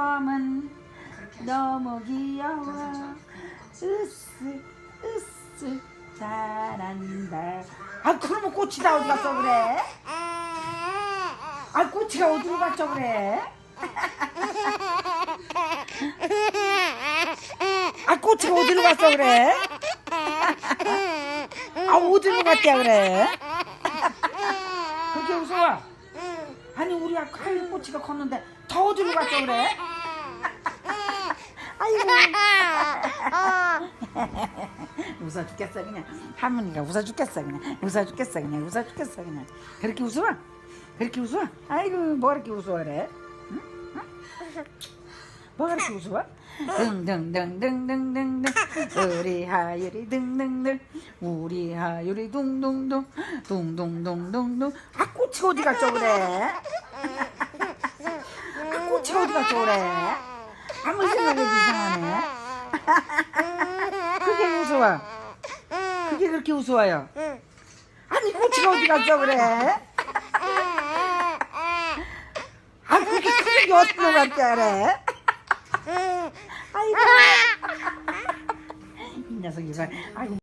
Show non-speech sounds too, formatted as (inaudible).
지금은 너무 귀여워. 으스 으스 잘한다. 아 그러면 꽃이다 어디 갔어 그래? 아 꽃이가 어디로 갔죠 그래? 아 꽃이가 어디로 갔어 그래? 아 어디로 갔대 그래? (laughs) 그렇게 웃어 아니 우리 아까 하얀 꼬치가 컸는데 더 어디로 갔어 그래? (laughs) 아이고 (laughs) 웃어 죽겠어 그냥 할머니가 웃어 죽겠어 그냥 웃어 죽겠어 그냥 웃어 죽겠어 그냥 그렇게 웃어? 그렇게 웃어? 아이고 뭐 그렇게 웃어 그래? 응? 응? 뭐 그렇게 웃어? 등등등등등등등 우리 하율이 등등등 우리 하율이 둥둥둥 둥둥둥둥둥 아 꽃이 어디 갔죠 그래? 아 꽃이 어디 갔죠 그래? 아무 생각해도 이상하네 그게 웃어와 그게 그렇게 웃어와요 아니 꽃이 어디 갔죠 그래? 아 그게 크게 어디로 갔지 그래? 아이고 이 녀석 이거 아이고